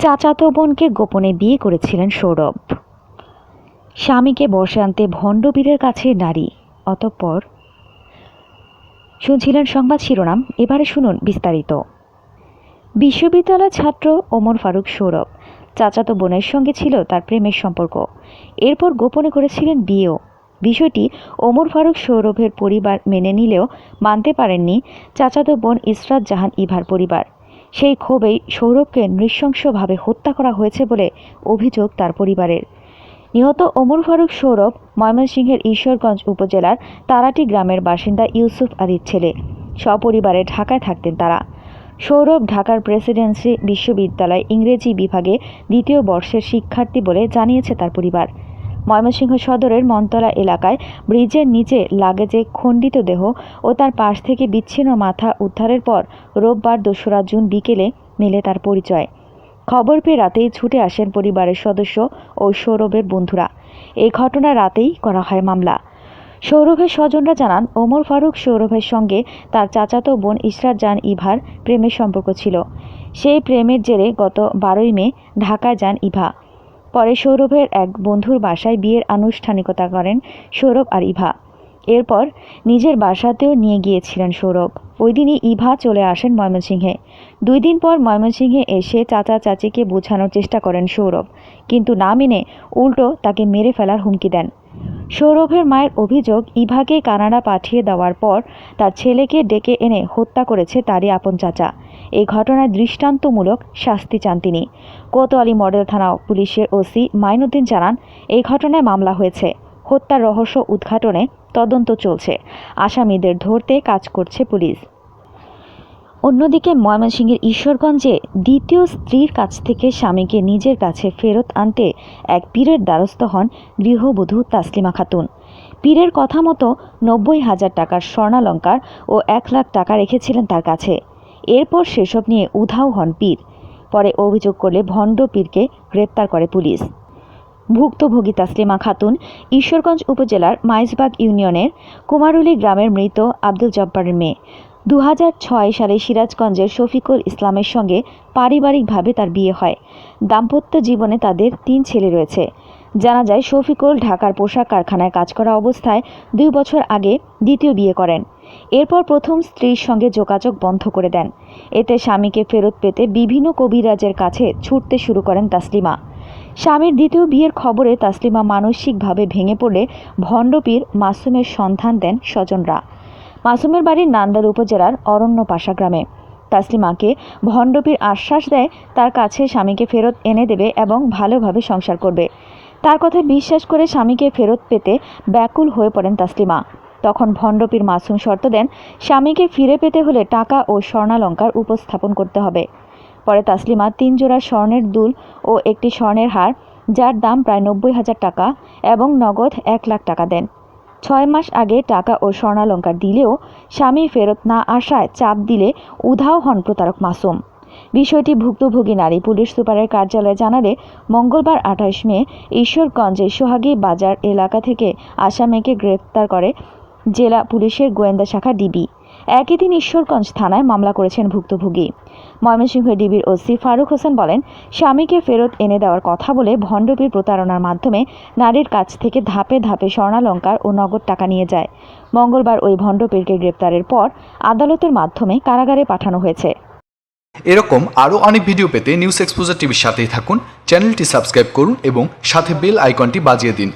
চাচাতো বোনকে গোপনে বিয়ে করেছিলেন সৌরভ। স্বামীকে বসে আনতে ভণ্ডবীরের কাছে নারী, অতঃপর শুনছিলেন সংবাদ শিরোনাম, এবারে শুনুন বিস্তারিত। বিশ্ববিদ্যালয় ছাত্র ওমর ফারুক সৌরভ চাচাতো বোনের সঙ্গে ছিল তার প্রেমের সম্পর্ক। এরপর গোপনে করেছিলেন বিয়েও। বিষয়টি ওমর ফারুক সৌরভের পরিবার মেনে নিলেও মানতে পারেননি চাচাতো বোন ইসরাত জাহান ইভার পরিবার। সেই ক্ষোভেই সৌরভকে নৃশংসভাবে হত্যা করা হয়েছে বলে অভিযোগ তার পরিবারের। নিহত ওমর ফারুক সৌরভ ময়মনসিংহের ঈশ্বরগঞ্জ উপজেলার তারাটি গ্রামের বাসিন্দা ইউসুফ আলীর ছেলে। সপরিবারে ঢাকায় থাকতেন তারা। সৌরভ ঢাকার প্রেসিডেন্সি বিশ্ববিদ্যালয় ইংরেজি বিভাগে দ্বিতীয় বর্ষের শিক্ষার্থী বলে জানিয়েছে তার পরিবার। ময়মনসিংহ সদরের মনতলা এলাকায় ব্রিজের নিচে লাগেজে খণ্ডিত দেহ ও তার পাশ থেকে বিচ্ছিন্ন মাথা উদ্ধারের পর রোববার দোসরা জুন বিকেলে মেলে তার পরিচয়। খবর পেয়ে রাতেই ছুটে আসেন পরিবারের সদস্য ও সৌরভের বন্ধুরা। এই ঘটনা রাতেই করা হয় মামলা। সৌরভের স্বজনরা জানান, ওমর ফারুক সৌরভের সঙ্গে তার চাচাতো বোন ইশরাত জান ইভার প্রেমের সম্পর্ক ছিল। সেই প্রেমের জেরে গত বারোই মে ঢাকায় যান ইভা। পরে সৌরভের এক বন্ধুর বাসায় বিয়ের আনুষ্ঠানিকতা করেন সৌরভ আর ইভা। এরপর নিজের বাসাতেও নিয়ে গিয়েছিলেন সৌরভ। ওই দিনই ইভা চলে আসেন ময়মনসিংহে। দুই দিন পর ময়মনসিংহে এসে চাচা চাচিকে বোঝানোর চেষ্টা করেন সৌরভ। কিন্তু না মেনে উল্টো তাকে মেরে ফেলার হুমকি দেন। সৌরভের মায়ের অভিযোগ, ইভাকে কানাডা পাঠিয়ে দেওয়ার পর তার ছেলেকে ডেকে এনে হত্যা করেছে তারই আপন চাচা। এই ঘটনায় দৃষ্টান্তমূলক শাস্তি চান তিনি। কোতোয়ালি মডেল থানা পুলিশের ওসি মাইনুদ্দিন জানান, এই ঘটনায় মামলা হয়েছে। হত্যার রহস্য উদ্ঘাটনে তদন্ত চলছে। আসামিদের ধরতে কাজ করছে পুলিশ। অন্যদিকে ময়মনসিংহের ঈশ্বরগঞ্জে দ্বিতীয় স্ত্রীর কাছ থেকে স্বামীকে নিজের কাছে ফেরত আনতে এক পীরের দ্বারস্থ হন গৃহবধূ তাসলিমা খাতুন। পীরের কথা মতো নব্বই হাজার টাকার স্বর্ণালঙ্কার ও এক লাখ টাকা রেখেছিলেন তার কাছে। এরপর সেসব নিয়ে উধাও হন পীর। পরে অভিযোগ করলে ভণ্ড পীরকে গ্রেপ্তার করে পুলিশ। ভুক্তভোগী তাসলিমা খাতুন ঈশ্বরগঞ্জ উপজেলার মাইজবাগ ইউনিয়নের কুমারুলি গ্রামের মৃত আব্দুল জব্বারের মেয়ে। দু ছয় সালে সিরাজগঞ্জের শফিকুল ইসলামের সঙ্গে পারিবারিকভাবে তার বিয়ে হয়। দাম্পত্য জীবনে তাদের তিন ছেলে রয়েছে। জানা যায়, শফিকুল ঢাকার পোশাক কারখানায় কাজ করা অবস্থায় দুই বছর আগে দ্বিতীয় বিয়ে করেন। এরপর প্রথম স্ত্রীর সঙ্গে যোগাযোগ বন্ধ করে দেন। এতে স্বামীকে ফেরত পেতে বিভিন্ন কবিরাজের কাছে ছুটতে শুরু করেন তাসলিমা। স্বামীর দ্বিতীয় বিয়ের খবরে তাসলিমা মানসিকভাবে ভেঙে পড়লে ভণ্ডপীর মাসুমের সন্ধান দেন স্বজনরা। মাসুমের বাড়ি নান্দাল উপজেলার অরণ্য পাশা গ্রামে তাসলিমাকে ভণ্ডপীর আশ্বাস দেয়, তার কাছে স্বামীকে ফেরত এনে দেবে এবং ভালোভাবে সংসার করবে। তার কথায় বিশ্বাস করে স্বামীকে ফেরত পেতে ব্যাকুল হয়ে পড়েন তাসলিমা। তখন ভণ্ডপীর মাসুম শর্ত দেন, স্বামীকে ফিরে পেতে হলে টাকা ও স্বর্ণালঙ্কার উপস্থাপন করতে হবে। পরে তাসলিমা তিন জোড়া স্বর্ণের দুল ও একটি স্বর্ণের হার, যার দাম প্রায় নব্বই হাজার টাকা এবং নগদ এক লাখ টাকা দেন। ছয় মাস আগে টাকা ও স্বর্ণালঙ্কার দিলেও স্বামী ফেরত না আসায় চাপ দিলে উধাও হন প্রতারক মাসুম। বিষয়টি ভুক্তভোগী নারী পুলিশ সুপারের কার্যালয়ে জানালে মঙ্গলবার আঠাশ মে ঈশ্বরগঞ্জে সোহাগী বাজার এলাকা থেকে আসামিকে গ্রেপ্তার করে জেলা পুলিশের গোয়েন্দা শাখা ডিবি। একই দিন ঈশ্বরগঞ্জ থানায় মামলা করেছেন ভুক্তভোগী। ময়মনসিংহ ডিবির ওসি ফারুক হোসেন বলেন, স্বামীকে ফেরত এনে দেওয়ার কথা বলে ভণ্ডপীর প্রতারণার মাধ্যমে নারীর কাছ থেকে ধাপে ধাপে স্বর্ণালঙ্কার ও নগদ টাকা নিয়ে যায়। মঙ্গলবার ওই ভণ্ডপীরকে গ্রেপ্তারের পর আদালতের মাধ্যমে কারাগারে পাঠানো হয়েছে। এরকম আরও অনেক ভিডিও পেতে নিউজ এক্সপোজার টিভির সাথেই থাকুন, চ্যানেলটি সাবস্ক্রাইব করুন এবং সাথে বেল আইকনটি বাজিয়ে দিন।